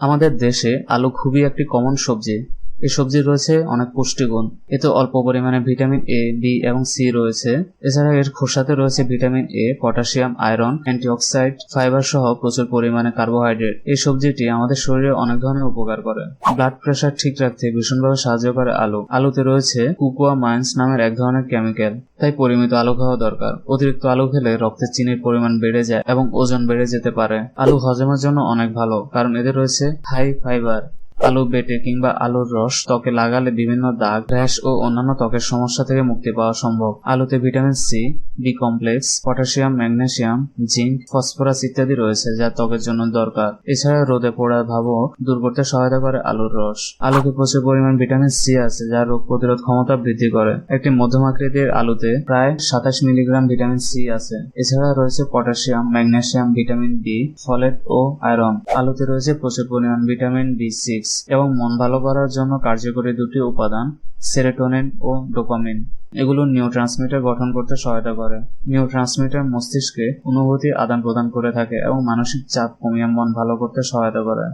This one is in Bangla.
আমাদের দেশে আলু খুবই একটি কমন সবজি। এই সবজির রয়েছে অনেক পুষ্টিগুণ। এতে অল্প পরিমাণে ভিটামিন এ বি এবং সি রয়েছে। এছাড়া এর খোসাতে রয়েছে vitamin A potassium, iron, antioxide, fibre সহ প্রচুর পরিমাণে কার্বোহাইড্রেট। এই সবজিটি আমাদের শরীরে অনেক ধরনের উপকার করে। ব্লাড প্রেশার ঠিক রাখতে ভীষণভাবে সাহায্য করে আলু। আলুতে রয়েছে কুকুয়া মাইন্স নামের এক ধরনের কেমিক্যাল। তাই পরিমিত আলু খাওয়া দরকার। অতিরিক্ত আলু খেলে রক্তে চিনির পরিমাণ বেড়ে যায় এবং ওজন বেড়ে যেতে পারে। আলু হজমের জন্য অনেক ভালো, কারণ এতে রয়েছে হাই ফাইবার আলু বেটে কিংবা আলুর রস ত্বকে লাগালে বিভিন্ন দাগ, র্যাশ ও অন্যান্য ত্বকের সমস্যা থেকে মুক্তি পাওয়া সম্ভব। আলুতে vitamin C B complex potassium magnesium zinc phosphorus ইত্যাদি রয়েছে যা ত্বকের জন্য দরকার। এছাড়া রোদে পোড়া ভাবও দূর করতে সহায়তা করে আলুর রস। আলুতে প্রচুর পরিমাণ ভিটামিন সি আছে যা রোগ প্রতিরোধ ক্ষমতা বৃদ্ধি করে। একটি মধ্যম আকৃতির আলুতে প্রায় সাতাশ মিলিগ্রাম ভিটামিন সি আছে। এছাড়া রয়েছে potassium magnesium vitamin B folate ও আয়রন আলুতে রয়েছে প্রচুর পরিমাণ ভিটামিন বি সিক্স এবং মন ভালো করার জন্য কার্যকরী দুটি উপাদান, সেরেটোনিন ও ডোপামিন। এগুলো নিউ ট্রান্সমিটার গঠন করতে সহায়তা করে। নিউ ট্রান্সমিটার মস্তিষ্কে অনুভূতি আদান প্রদান করে থাকে এবং মানসিক চাপ কমিয়ে মন ভালো করতে সহায়তা করে।